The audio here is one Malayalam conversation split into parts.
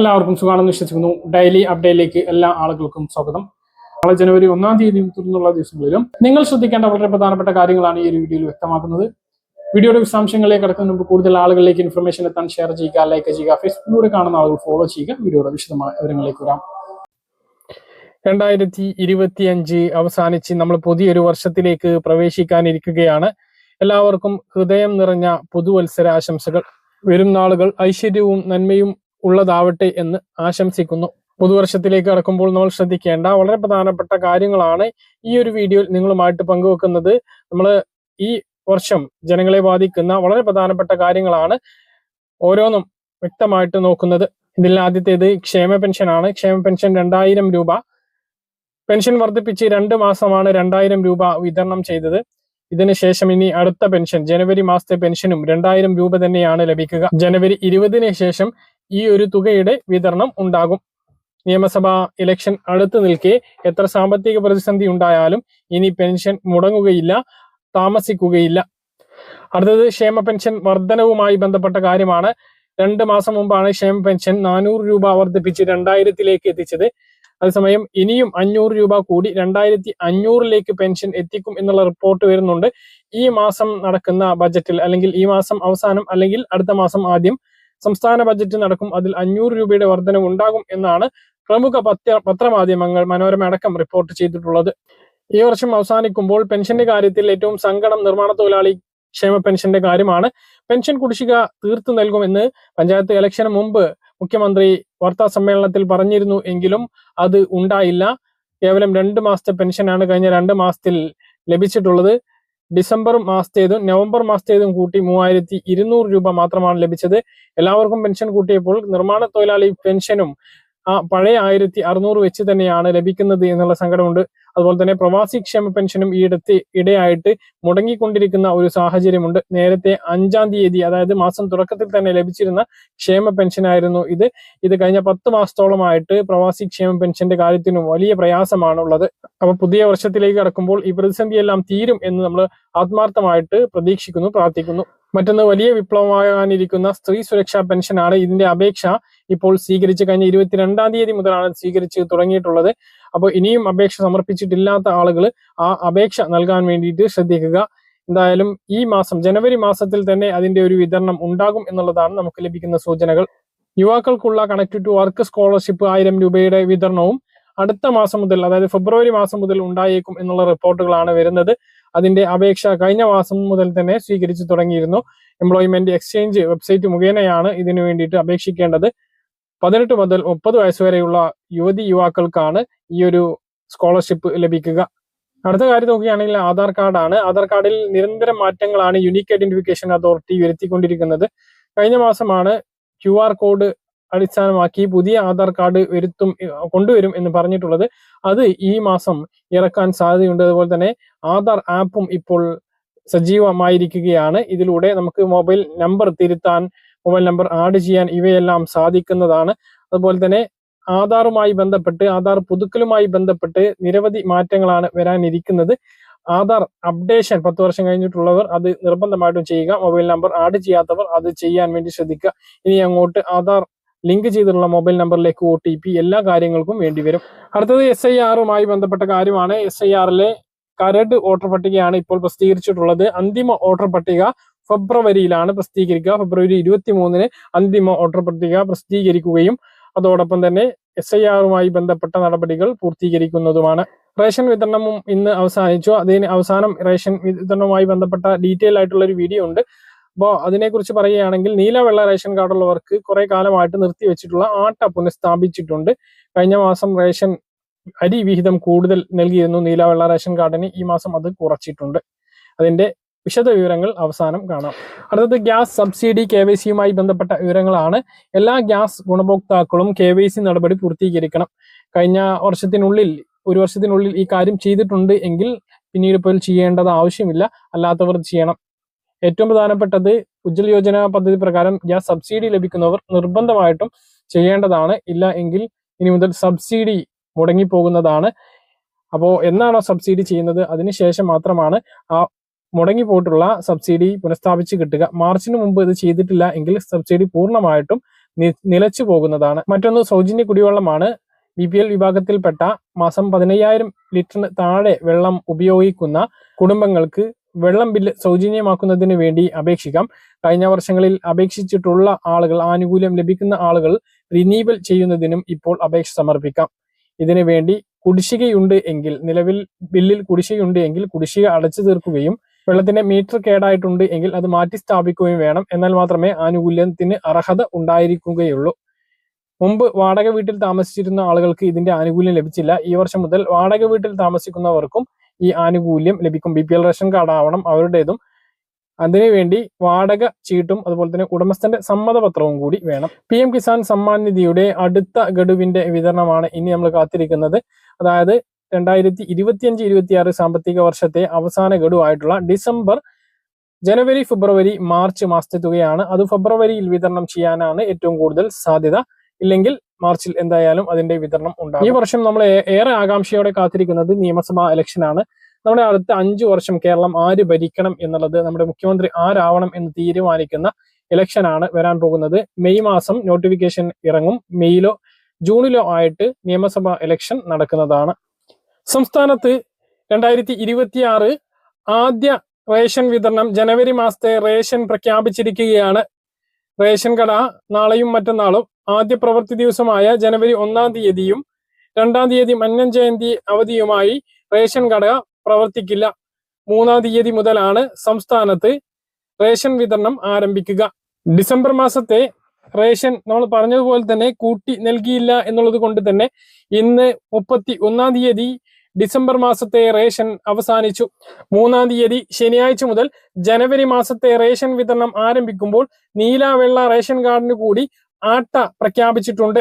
എല്ലാവർക്കും സുഖമാണെന്ന് വിശ്വസിക്കുന്നു. ഡെയിലി അപ്ഡേറ്റിലേക്ക് എല്ലാ ആളുകൾക്കും സ്വാഗതം. നാളെ ജനുവരി ഒന്നാം തീയതി തുടർന്നുള്ള ദിവസങ്ങളിലും നിങ്ങൾ ശ്രദ്ധിക്കേണ്ട വളരെ പ്രധാനപ്പെട്ട കാര്യങ്ങളാണ് ഈ ഒരു വീഡിയോയിൽ വ്യക്തമാക്കുന്നത്. വീഡിയോയുടെ വിശദാംശങ്ങളിലേക്ക് കടക്കുന്ന മുമ്പ് കൂടുതൽ ആളുകളിലേക്ക് ഇൻഫർമേഷൻ എത്താൻ ഷെയർ ചെയ്യുക ലൈക്ക് ചെയ്യുക ഫേസ്ബുക്കിലൂടെ കാണുന്ന ആളുകൾ ഫോളോ ചെയ്യുക. വീഡിയോയുടെ വിശദമായ വിവരങ്ങളിലേക്ക് വരാം. രണ്ടായിരത്തി ഇരുപത്തി അഞ്ച് അവസാനിച്ച് നമ്മൾ പുതിയൊരു വർഷത്തിലേക്ക് പ്രവേശിക്കാനിരിക്കുകയാണ്. എല്ലാവർക്കും ഹൃദയം നിറഞ്ഞ പുതുവത്സര ആശംസകൾ വരും നാളുകൾ ഐശ്വര്യവും നന്മയും ഉള്ളതാവട്ടെ എന്ന് ആശംസിക്കുന്നു. പുതുവർഷത്തിലേക്ക് കടക്കുമ്പോൾ നമ്മൾ ശ്രദ്ധിക്കേണ്ട വളരെ പ്രധാനപ്പെട്ട കാര്യങ്ങളാണ് ഈ ഒരു വീഡിയോയിൽ നിങ്ങളുമായിട്ട് പങ്കുവെക്കുന്നത്. നമ്മൾ ഈ വർഷം ജനങ്ങളെ ബാധിക്കുന്ന വളരെ പ്രധാനപ്പെട്ട കാര്യങ്ങളാണ് ഓരോന്നും വ്യക്തമായിട്ട് നോക്കുന്നത്. ഇതിൽ ആദ്യത്തേത് ക്ഷേമ പെൻഷനാണ്. ക്ഷേമ പെൻഷൻ രണ്ടായിരം രൂപ. പെൻഷൻ വർദ്ധിപ്പിച്ച് രണ്ട് മാസമാണ് രണ്ടായിരം രൂപ വിതരണം ചെയ്തത്. ഇതിനുശേഷം ഇനി അടുത്ത പെൻഷൻ ജനുവരി മാസത്തെ പെൻഷനും രണ്ടായിരം രൂപ തന്നെയാണ് ലഭിക്കുക. ജനുവരി ഇരുപതിന് ശേഷം ഈ ഒരു തുകയുടെ വിതരണം ഉണ്ടാകും. നിയമസഭാ ഇലക്ഷൻ അടുത്ത് നിൽക്കെ എത്ര സാമ്പത്തിക പ്രതിസന്ധി ഉണ്ടായാലും ഇനി പെൻഷൻ മുടങ്ങുകയില്ല താമസിക്കുകയില്ല. അടുത്തത് ക്ഷേമ പെൻഷൻ വർധനവുമായി ബന്ധപ്പെട്ട കാര്യമാണ്. രണ്ട് മാസം മുമ്പാണ് ക്ഷേമ പെൻഷൻ നാനൂറ് രൂപ വർദ്ധിപ്പിച്ച് രണ്ടായിരത്തിലേക്ക് എത്തിച്ചത്. അതേസമയം ഇനിയും അഞ്ഞൂറ് രൂപ കൂടി രണ്ടായിരത്തി അഞ്ഞൂറിലേക്ക് പെൻഷൻ എത്തിക്കും എന്നുള്ള റിപ്പോർട്ട് വരുന്നുണ്ട്. ഈ മാസം നടക്കുന്ന ബജറ്റിൽ അല്ലെങ്കിൽ ഈ മാസം അവസാനം അല്ലെങ്കിൽ അടുത്ത മാസം ആദ്യം സംസ്ഥാന ബജറ്റ് നടക്കും. അതിൽ അഞ്ഞൂറ് രൂപയുടെ വർധനവ് ഉണ്ടാകും എന്നാണ് പ്രമുഖ പത്ര പത്രമാധ്യമങ്ങൾ മനോരമ അടക്കം റിപ്പോർട്ട് ചെയ്തിട്ടുള്ളത്. ഈ വർഷം അവസാനിക്കുമ്പോൾ പെൻഷന്റെ കാര്യത്തിൽ ഏറ്റവും സങ്കടം നിർമ്മാണ തൊഴിലാളി ക്ഷേമ പെൻഷന്റെ കാര്യമാണ്. പെൻഷൻ കുടിശ്ശിക തീർത്തു നൽകുമെന്ന് പഞ്ചായത്ത് ഇലക്ഷന് മുമ്പ് മുഖ്യമന്ത്രി വാർത്താ സമ്മേളനത്തിൽ പറഞ്ഞിരുന്നു എങ്കിലും അത് ഉണ്ടായില്ല. കേവലം രണ്ട് മാസത്തെ പെൻഷനാണ് കഴിഞ്ഞ രണ്ട് മാസത്തിൽ ലഭിച്ചിട്ടുള്ളത്. ഡിസംബർ മാസത്തേതും നവംബർ മാസത്തേതും കൂട്ടി മൂവായിരത്തി ഇരുന്നൂറ് രൂപ മാത്രമാണ് ലഭിച്ചത്. എല്ലാവർക്കും പെൻഷൻ കൂട്ടിയപ്പോൾ നിർമ്മാണ തൊഴിലാളി പെൻഷനും ആ പഴയ ആയിരത്തി അറുന്നൂറ് വെച്ച് തന്നെയാണ് ലഭിക്കുന്നത് എന്നുള്ള സങ്കടമുണ്ട്. അതുപോലെ തന്നെ പ്രവാസി ക്ഷേമ പെൻഷനും ഈയിടത്ത് ഇടയായിട്ട് മുടങ്ങിക്കൊണ്ടിരിക്കുന്ന ഒരു സാഹചര്യമുണ്ട്. നേരത്തെ അഞ്ചാം തീയതി അതായത് മാസം തുടക്കത്തിൽ തന്നെ ലഭിച്ചിരുന്ന ക്ഷേമ പെൻഷനായിരുന്നു ഇത്. ഇത് കഴിഞ്ഞ പത്ത് മാസത്തോളമായിട്ട് പ്രവാസി ക്ഷേമ പെൻഷന്റെ കാര്യത്തിനും വലിയ പ്രയാസമാണുള്ളത്. അപ്പൊ പുതിയ വർഷത്തിലേക്ക് കടക്കുമ്പോൾ ഈ പ്രതിസന്ധിയെല്ലാം തീരും എന്ന് നമ്മൾ ആത്മാർത്ഥമായിട്ട് പ്രതീക്ഷിക്കുന്നു പ്രാർത്ഥിക്കുന്നു. മറ്റൊന്ന് വലിയ വിപ്ലവമാകാനിരിക്കുന്ന സ്ത്രീ സുരക്ഷാ പെൻഷനാണ് ഇതിന്റെ അപേക്ഷ ഇപ്പോൾ സ്വീകരിച്ച് കഴിഞ്ഞ ഇരുപത്തിരണ്ടാം തീയതി മുതലാണ് സ്വീകരിച്ച് തുടങ്ങിയിട്ടുള്ളത്. അപ്പോൾ ഇനിയും അപേക്ഷ സമർപ്പിച്ചിട്ടില്ലാത്ത ആളുകൾ ആ അപേക്ഷ നൽകാൻ വേണ്ടിയിട്ട് ശ്രദ്ധിക്കുക. എന്തായാലും ഈ മാസം ജനുവരി മാസത്തിൽ തന്നെ അതിന്റെ ഒരു വിതരണം ഉണ്ടാകും എന്നുള്ളതാണ് നമുക്ക് ലഭിക്കുന്ന സൂചനകൾ. യുവാക്കൾക്കുള്ള കണക്ട് ടു വർക്ക് സ്കോളർഷിപ്പ് ആയിരം രൂപയുടെ വിതരണവും അടുത്ത മാസം മുതൽ അതായത് ഫെബ്രുവരി മാസം മുതൽ ഉണ്ടായേക്കും എന്നുള്ള റിപ്പോർട്ടുകളാണ് വരുന്നത്. അതിന്റെ അപേക്ഷ കഴിഞ്ഞ മാസം മുതൽ തന്നെ സ്വീകരിച്ചു തുടങ്ങിയിരുന്നു. എംപ്ലോയ്മെന്റ് എക്സ്ചേഞ്ച് വെബ്സൈറ്റ് മുഖേനയാണ് ഇതിനു വേണ്ടിയിട്ട് അപേക്ഷിക്കേണ്ടത്. പതിനെട്ട് മുതൽ മുപ്പത് വയസ്സ് വരെയുള്ള യുവതി യുവാക്കൾക്കാണ് ഈ ഒരു സ്കോളർഷിപ്പ് ലഭിക്കുക. അടുത്ത കാര്യം നോക്കുകയാണെങ്കിൽ ആധാർ കാർഡാണ്. ആധാർ കാർഡിൽ നിരന്തരം മാറ്റങ്ങളാണ് യുണീക്ക് ഐഡന്റിഫിക്കേഷൻ അതോറിറ്റി വരുത്തിക്കൊണ്ടിരിക്കുന്നത്. കഴിഞ്ഞ മാസമാണ് ക്യു ആർ കോഡ് അടിസ്ഥാനമാക്കി പുതിയ ആധാർ കാർഡ് വരുത്തും കൊണ്ടുവരും എന്ന് പറഞ്ഞിട്ടുള്ളത്. അത് ഈ മാസം ഇറക്കാൻ സാധ്യതയുണ്ട്. അതുപോലെ തന്നെ ആധാർ ആപ്പും ഇപ്പോൾ സജീവമായിരിക്കുകയാണ്. ഇതിലൂടെ നമുക്ക് മൊബൈൽ നമ്പർ തിരുത്താൻ മൊബൈൽ നമ്പർ ആഡ് ചെയ്യാൻ ഇവയെല്ലാം സാധിക്കുന്നതാണ്. അതുപോലെ തന്നെ ആധാറുമായി ബന്ധപ്പെട്ട് ആധാർ പുതുക്കലുമായി ബന്ധപ്പെട്ട് നിരവധി മാറ്റങ്ങളാണ് വരാനിരിക്കുന്നത്. ആധാർ അപ്ഡേഷൻ പത്ത് വർഷം കഴിഞ്ഞിട്ടുള്ളവർ അത് നിർബന്ധമായിട്ടും ചെയ്യുക. മൊബൈൽ നമ്പർ ആഡ് ചെയ്യാത്തവർ അത് ചെയ്യാൻ വേണ്ടി ശ്രദ്ധിക്കുക. ഇനി അങ്ങോട്ട് ആധാർ ലിങ്ക് ചെയ്തിട്ടുള്ള മൊബൈൽ നമ്പറിലേക്ക് ഒ ടി പി എല്ലാ കാര്യങ്ങൾക്കും വേണ്ടി വരും. അടുത്തത് എസ് ഐ ആറുമായി ബന്ധപ്പെട്ട കാര്യമാണ്. എസ് ഐ ആറിലെ കരട് വോട്ടർ പട്ടികയാണ് ഇപ്പോൾ പ്രസിദ്ധീകരിച്ചിട്ടുള്ളത്. അന്തിമ വോട്ടർ പട്ടിക ഫെബ്രുവരിയിലാണ് പ്രസിദ്ധീകരിക്കുക. ഫെബ്രുവരി ഇരുപത്തി മൂന്നിന് അന്തിമ വോട്ടർ പട്ടിക പ്രസിദ്ധീകരിക്കുകയും അതോടൊപ്പം തന്നെ എസ് ഐ ആറുമായി ബന്ധപ്പെട്ട നടപടികൾ പൂർത്തീകരിക്കുന്നതുമാണ്. റേഷൻ വിതരണവും ഇന്ന് അവസാനിച്ചു. അതിന് അവസാനം റേഷൻ വിതരണവുമായി ബന്ധപ്പെട്ട ഡീറ്റെയിൽ ആയിട്ടുള്ള ഒരു വീഡിയോ ഉണ്ട്. അപ്പോൾ അതിനെക്കുറിച്ച് പറയുകയാണെങ്കിൽ നീല വെള്ള റേഷൻ കാർഡുള്ളവർക്ക് കുറെ കാലമായിട്ട് നിർത്തിവെച്ചിട്ടുള്ള ആട്ട പുനഃസ്ഥാപിച്ചിട്ടുണ്ട് കഴിഞ്ഞ മാസം റേഷൻ അരി വിഹിതം കൂടുതൽ നൽകിയിരുന്നു. നീല വെള്ള റേഷൻ കാർഡിന് ഈ മാസം അത് കുറച്ചിട്ടുണ്ട്. അതിന്റെ വിശദ വിവരങ്ങൾ അവസാനം കാണാം. അടുത്തത് ഗ്യാസ് സബ്സിഡി കെ വൈ സിയുമായി ബന്ധപ്പെട്ട വിവരങ്ങളാണ്. എല്ലാ ഗ്യാസ് ഗുണഭോക്താക്കളും കെ വൈ സി നടപടി പൂർത്തീകരിക്കണം. കഴിഞ്ഞ വർഷത്തിനുള്ളിൽ ഒരു വർഷത്തിനുള്ളിൽ ഈ കാര്യം ചെയ്തിട്ടുണ്ട് എങ്കിൽ പിന്നീട് ഇപ്പോൾ ചെയ്യേണ്ടത് ആവശ്യമില്ല. അല്ലാത്തവർ ചെയ്യണം. ഏറ്റവും പ്രധാനപ്പെട്ടത് ഉജ്ജൽ യോജന പദ്ധതി പ്രകാരം ഗ്യാസ് സബ്സിഡി ലഭിക്കുന്നവർ നിർബന്ധമായിട്ടും ചെയ്യേണ്ടതാണ്. ഇല്ല എങ്കിൽ ഇനി മുതൽ സബ്സിഡി മുടങ്ങിപ്പോകുന്നതാണ്. അപ്പോൾ എന്നാണോ സബ്സിഡി ചെയ്യുന്നത്? അതിനുശേഷം മാത്രമാണ് ആ മുടങ്ങിപ്പോയിട്ടുള്ള സബ്സിഡി പുനഃസ്ഥാപിച്ച് കിട്ടുക. മാർച്ചിന് മുമ്പ് ഇത് ചെയ്തിട്ടില്ല എങ്കിൽ സബ്സിഡി പൂർണമായിട്ടും നിലച്ചു പോകുന്നതാണ്. മറ്റൊന്ന് സൗജന്യ കുടിവെള്ളമാണ്. ബി പി എൽ വിഭാഗത്തിൽപ്പെട്ട മാസം പതിനയ്യായിരം ലിറ്ററിന് താഴെ വെള്ളം ഉപയോഗിക്കുന്ന കുടുംബങ്ങൾക്ക് വെള്ളം ബില്ല് സൗജന്യമാക്കുന്നതിന് വേണ്ടി അപേക്ഷിക്കാം. കഴിഞ്ഞ വർഷങ്ങളിൽ അപേക്ഷിച്ചിട്ടുള്ള ആളുകൾ ആനുകൂല്യം ലഭിക്കുന്ന ആളുകൾ റിന്യൂവൽ ചെയ്യുന്നതിനും ഇപ്പോൾ അപേക്ഷ സമർപ്പിക്കാം. ഇതിനു വേണ്ടി കുടിശ്ശികയുണ്ട് എങ്കിൽ നിലവിൽ ബില്ലിൽ കുടിശ്ശികയുണ്ട് എങ്കിൽ കുടിശ്ശിക അടച്ചു തീർക്കുകയും വെള്ളത്തിന്റെ മീറ്റർ കേടായിട്ടുണ്ട് എങ്കിൽ അത് മാറ്റി സ്ഥാപിക്കുകയും വേണം. എന്നാൽ മാത്രമേ ആനുകൂല്യത്തിന് അർഹത ഉണ്ടായിരിക്കുകയുള്ളൂ. മുമ്പ് വാടക വീട്ടിൽ താമസിച്ചിരുന്ന ആളുകൾക്ക് ഇതിന്റെ ആനുകൂല്യം ലഭിച്ചില്ല. ഈ വർഷം മുതൽ വാടക വീട്ടിൽ താമസിക്കുന്നവർക്കും ഈ ആനുകൂല്യം ലഭിക്കും. B P L ration card ആവണം അവരുടേതും. അതിനുവേണ്ടി വാടക ചീട്ടും അതുപോലെ തന്നെ ഉടമസ്ഥന്റെ സമ്മതപത്രവും കൂടി വേണം. പി എം കിസാൻ സമ്മാൻ നിധിയുടെ അടുത്ത ഗഡുവിന്റെ വിതരണമാണ് ഇനി നമ്മൾ കാത്തിരിക്കുന്നത്. അതായത് രണ്ടായിരത്തി ഇരുപത്തിയഞ്ച് ഇരുപത്തിയാറ് സാമ്പത്തിക വർഷത്തെ അവസാന ഗഡുവായിട്ടുള്ള ഡിസംബർ ജനുവരി ഫെബ്രുവരി മാർച്ച് മാസത്തെ തുകയാണ്. അത് ഫെബ്രുവരിയിൽ വിതരണം ചെയ്യാനാണ് ഏറ്റവും കൂടുതൽ സാധ്യത. ഇല്ലെങ്കിൽ മാർച്ചിൽ എന്തായാലും അതിന്റെ വിതരണം ഉണ്ടാകും. ഈ വർഷം നമ്മൾ ഏറെ ആകാംക്ഷയോടെ കാത്തിരിക്കുന്നത് നിയമസഭാ ഇലക്ഷനാണ്. നമ്മുടെ അടുത്ത അഞ്ചു വർഷം കേരളം ആര് ഭരിക്കണം എന്നുള്ളത് നമ്മുടെ മുഖ്യമന്ത്രി ആരാവണം എന്ന് തീരുമാനിക്കുന്ന ഇലക്ഷനാണ് വരാൻ പോകുന്നത്. മെയ് മാസം നോട്ടിഫിക്കേഷൻ ഇറങ്ങും. മെയ്യിലോ ജൂണിലോ ആയിട്ട് നിയമസഭാ ഇലക്ഷൻ നടക്കുന്നതാണ്. സംസ്ഥാനത്ത് രണ്ടായിരത്തി ഇരുപത്തിയാറ് ആദ്യ റേഷൻ വിതരണം ജനുവരി മാസത്തെ റേഷൻ പ്രഖ്യാപിച്ചിരിക്കുകയാണ്. റേഷൻ കട നാളെയും മറ്റന്നാളും ആദ്യ പ്രവൃത്തി ദിവസമായ ജനുവരി ഒന്നാം തീയതിയും രണ്ടാം തീയതി മഞ്ഞൻ ജയന്തി അവധിയുമായി റേഷൻ കട പ്രവർത്തിക്കില്ല. മൂന്നാം തീയതി മുതലാണ് സംസ്ഥാനത്ത് റേഷൻ വിതരണം ആരംഭിക്കുക. ഡിസംബർ മാസത്തെ റേഷൻ നമ്മൾ പറഞ്ഞതുപോലെ തന്നെ കൂട്ടി നൽകിയില്ല എന്നുള്ളത് കൊണ്ട് തന്നെ ഇന്ന് മുപ്പത്തി ഒന്നാം തീയതി ഡിസംബർ മാസത്തെ റേഷൻ അവസാനിച്ചു. മൂന്നാം തീയതി ശനിയാഴ്ച മുതൽ ജനുവരി മാസത്തെ റേഷൻ വിതരണം ആരംഭിക്കുമ്പോൾ നീല വെള്ള റേഷൻ കാർഡിന് കൂടി ആട്ട പ്രഖ്യാപിച്ചിട്ടുണ്ട്.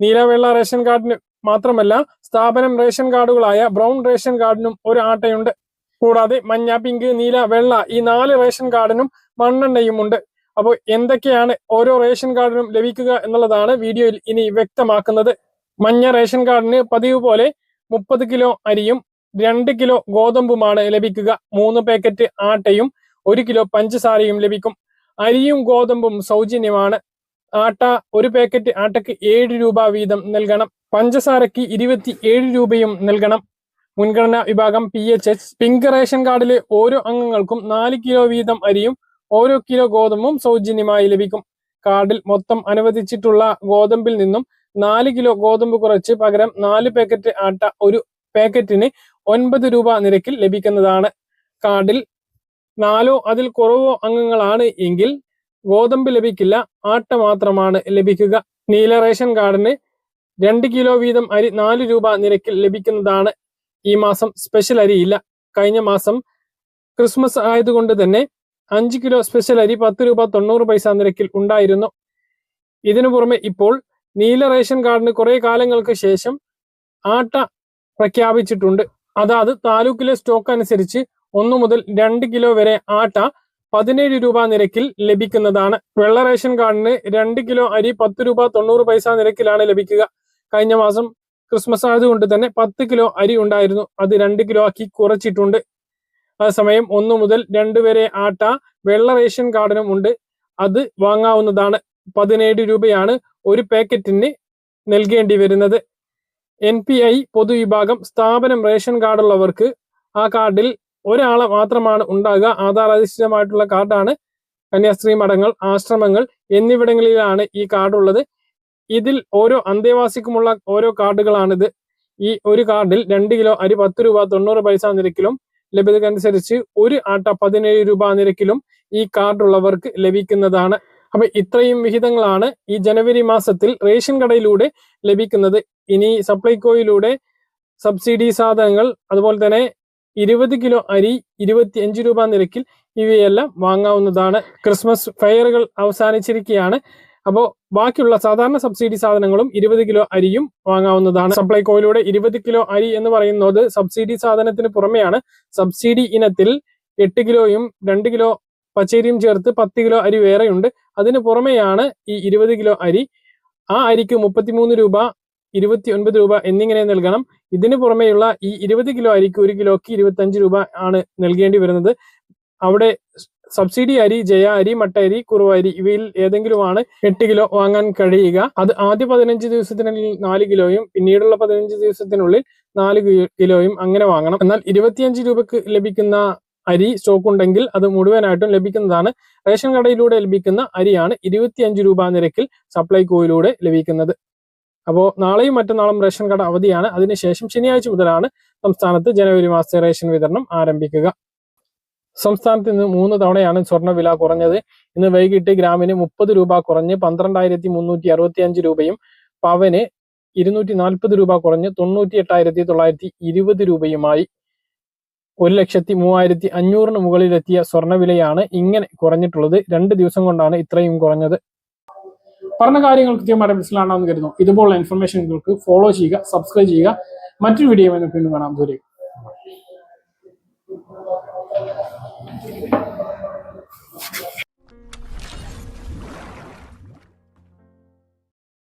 നീലവെള്ള റേഷൻ കാർഡിന് മാത്രമല്ല സ്ഥാപനം റേഷൻ കാർഡുകളായ ബ്രൗൺ റേഷൻ കാർഡിനും ഒരു ആട്ടയുണ്ട്. കൂടാതെ മഞ്ഞ പിങ്ക് നീല വെള്ള ഈ നാല് റേഷൻ കാർഡിനും മണ്ണെണ്ണയും ഉണ്ട് അപ്പോൾ എന്തൊക്കെയാണ് ഓരോ റേഷൻ കാർഡിനും ലഭിക്കുക എന്നുള്ളതാണ് വീഡിയോയിൽ ഇനി വ്യക്തമാക്കുന്നത്. മഞ്ഞ റേഷൻ കാർഡിന് പതിവ് പോലെ മുപ്പത് കിലോ അരിയും രണ്ട് കിലോ ഗോതമ്പുമാണ് ലഭിക്കുക. മൂന്ന് പാക്കറ്റ് ആട്ടയും ഒരു കിലോ പഞ്ചസാരയും ലഭിക്കും. അരിയും ഗോതമ്പും സൗജന്യമാണ്. ആട്ട ഒരു പാക്കറ്റ് ആട്ടയ്ക്ക് ഏഴ് രൂപ വീതം നൽകണം. പഞ്ചസാരയ്ക്ക് ഇരുപത്തി ഏഴ് രൂപയും നൽകണം. മുൻഗണനാ വിഭാഗം P H H. Pink ration കാർഡിലെ ഓരോ അംഗങ്ങൾക്കും നാല് കിലോ വീതം അരിയും ഓരോ കിലോ ഗോതമ്പും സൗജന്യമായി ലഭിക്കും. കാർഡിൽ മൊത്തം അനുവദിച്ചിട്ടുള്ള ഗോതമ്പിൽ നിന്നും നാല് കിലോ ഗോതമ്പ് കുറച്ച് പകരം നാല് പാക്കറ്റ് ആട്ട ഒരു പാക്കറ്റിന് ഒൻപത് രൂപ നിരക്കിൽ ലഭിക്കുന്നതാണ്. കാർഡിൽ നാലോ അതിൽ കുറവോ അംഗങ്ങളാണ് എങ്കിൽ ഗോതമ്പ് ലഭിക്കില്ല. ആട്ട മാത്രമാണ് ലഭിക്കുക. നീല റേഷൻ കാർഡിന് രണ്ട് കിലോ വീതം അരി നാല് രൂപ നിരക്കിൽ ലഭിക്കുന്നതാണ് ഈ മാസം സ്പെഷ്യൽ അരിയില്ല. കഴിഞ്ഞ മാസം ക്രിസ്മസ് ആയതുകൊണ്ട് തന്നെ അഞ്ച് കിലോ സ്പെഷ്യൽ അരി പത്ത് രൂപ തൊണ്ണൂറ് പൈസ നിരക്കിൽ ഉണ്ടായിരുന്നു. ഇതിനു പുറമെ ഇപ്പോൾ നീല റേഷൻ കാർഡിന് കുറേ കാലങ്ങൾക്ക് ശേഷം ആട്ട പ്രഖ്യാപിച്ചിട്ടുണ്ട്. അതാത് താലൂക്കിലെ സ്റ്റോക്ക് അനുസരിച്ച് ഒന്നു മുതൽ രണ്ട് കിലോ വരെ ആട്ട പതിനേഴ് രൂപ നിരക്കിൽ ലഭിക്കുന്നതാണ്. വെള്ള റേഷൻ കാർഡിന് രണ്ട് കിലോ അരി പത്ത് രൂപ തൊണ്ണൂറ് പൈസ നിരക്കിലാണ് ലഭിക്കുക. കഴിഞ്ഞ മാസം ക്രിസ്മസ് ആയതുകൊണ്ട് തന്നെ പത്ത് കിലോ അരി ഉണ്ടായിരുന്നു. അത് രണ്ട് കിലോ ആക്കി കുറച്ചിട്ടുണ്ട്. അതേസമയം ഒന്നു മുതൽ രണ്ട് വരെ ആട്ട വെള്ള റേഷൻ കാർഡിനും ഉണ്ട്. അത് വാങ്ങാവുന്നതാണ്. പതിനേഴ് രൂപയാണ് ഒരു പാക്കറ്റിന് നൽകേണ്ടി വരുന്നത്. എൻ പി ഐ പൊതുവിഭാഗം സ്ഥാപനം റേഷൻ കാർഡുള്ളവർക്ക് ആ കാർഡിൽ ഒരാളെ മാത്രമാണ് ഉണ്ടാകുക. ആധാർ അധിഷ്ഠിതമായിട്ടുള്ള കാർഡാണ് കന്യാസ്ത്രീ മഠങ്ങൾ ആശ്രമങ്ങൾ എന്നിവിടങ്ങളിലാണ് ഈ കാർഡ് ഉള്ളത് ഇതിൽ ഓരോ അന്തേവാസിക്കുമുള്ള ഓരോ കാർഡുകളാണിത്. ഈ ഒരു കാർഡിൽ രണ്ട് കിലോ അരി പത്ത് രൂപ തൊണ്ണൂറ് പൈസ നിരക്കിലും ലഭ്യതക്കനുസരിച്ച് ഒരു ആട്ട പതിനേഴ് രൂപ നിരക്കിലും ഈ കാർഡുള്ളവർക്ക് ലഭിക്കുന്നതാണ്. അപ്പൊ ഇത്രയും വിഹിതങ്ങളാണ് ഈ ജനുവരി മാസത്തിൽ റേഷൻ കടയിലൂടെ ലഭിക്കുന്നത്. ഇനി സപ്ലൈകോയിലൂടെ സബ്സിഡി സാധനങ്ങൾ അതുപോലെ തന്നെ ഇരുപത് കിലോ അരി ഇരുപത്തി അഞ്ച് രൂപ നിരക്കിൽ ഇവയെല്ലാം വാങ്ങാവുന്നതാണ്. ക്രിസ്മസ് ഫെയറുകൾ അവസാനിച്ചിരിക്കുകയാണ്. അപ്പോൾ ബാക്കിയുള്ള സാധാരണ സബ്സിഡി സാധനങ്ങളും ഇരുപത് കിലോ അരിയും വാങ്ങാവുന്നതാണ്. സപ്ലൈകോയിലൂടെ ഇരുപത് കിലോ അരി എന്ന് പറയുന്നത് സബ്സിഡി സാധനത്തിന് പുറമെയാണ്. സബ്സിഡി ഇനത്തിൽ എട്ട് കിലോയും രണ്ട് കിലോ പച്ചരിയും ചേർത്ത് പത്ത് കിലോ അരി വേറെയുണ്ട്. അതിന് പുറമെയാണ് ഈ ഇരുപത് കിലോ അരി. ആ അരിക്ക് മുപ്പത്തിമൂന്ന് രൂപ ഇരുപത്തി ഒൻപത് രൂപ എന്നിങ്ങനെ നൽകണം. ഇതിനു പുറമെയുള്ള ഈ ഇരുപത് കിലോ അരിക്ക് ഒരു കിലോക്ക് ഇരുപത്തഞ്ച് രൂപ ആണ് നൽകേണ്ടി വരുന്നത്. അവിടെ സബ്സിഡി അരി ജയ അരി മട്ട അരി കുറുവ അരി ഇവയിൽ ഏതെങ്കിലുമാണ് എട്ട് കിലോ വാങ്ങാൻ കഴിയുക. അത് ആദ്യ പതിനഞ്ച് ദിവസത്തിനുള്ളിൽ നാല് കിലോയും പിന്നീടുള്ള പതിനഞ്ച് ദിവസത്തിനുള്ളിൽ നാല് കിലോയും അങ്ങനെ വാങ്ങണം. എന്നാൽ ഇരുപത്തിയഞ്ച് രൂപക്ക് ലഭിക്കുന്ന അരി സ്റ്റോക്ക് ഉണ്ടെങ്കിൽ അത് മുഴുവനായിട്ടും ലഭിക്കുന്നതാണ്. റേഷൻ കടയിലൂടെ ലഭിക്കുന്ന അരിയാണ് ഇരുപത്തിയഞ്ച് രൂപ നിരക്കിൽ സപ്ലൈകോയിലൂടെ ലഭിക്കുന്നത്. അപ്പോൾ നാളെയും മറ്റന്നാളും റേഷൻ കട അവധിയാണ്. അതിനുശേഷം ശനിയാഴ്ച മുതലാണ് സംസ്ഥാനത്ത് ജനുവരി മാസത്തെ റേഷൻ വിതരണം ആരംഭിക്കുക. സംസ്ഥാനത്ത് ഇന്ന് മൂന്ന് തവണയാണ് സ്വർണവില കുറഞ്ഞത്. ഇന്ന് വൈകിട്ട് ഗ്രാമിന് മുപ്പത് രൂപ കുറഞ്ഞ് പന്ത്രണ്ടായിരത്തി മുന്നൂറ്റി അറുപത്തി അഞ്ച് രൂപയും പവന് ഇരുന്നൂറ്റി നാൽപ്പത് രൂപ കുറഞ്ഞ് തൊണ്ണൂറ്റി എട്ടായിരത്തി തൊള്ളായിരത്തി ഇരുപത് രൂപയുമായി. ഒരു ലക്ഷത്തി മൂവായിരത്തി അഞ്ഞൂറിന് മുകളിലെത്തിയ സ്വർണവിലയാണ് ഇങ്ങനെ കുറഞ്ഞിട്ടുള്ളത്. രണ്ട് ദിവസം കൊണ്ടാണ് ഇത്രയും കുറഞ്ഞത്. പറഞ്ഞ കാര്യങ്ങൾ കൃത്യമായിട്ട് മനസ്സിലാണെന്ന് കരുതുന്നു. ഇതുപോലുള്ള ഇൻഫർമേഷനുകൾക്ക് ഫോളോ ചെയ്യുക സബ്സ്ക്രൈബ് ചെയ്യുക. മറ്റൊരു വീഡിയോ വീണ്ടും കാണാം. ദൂരേക്ക്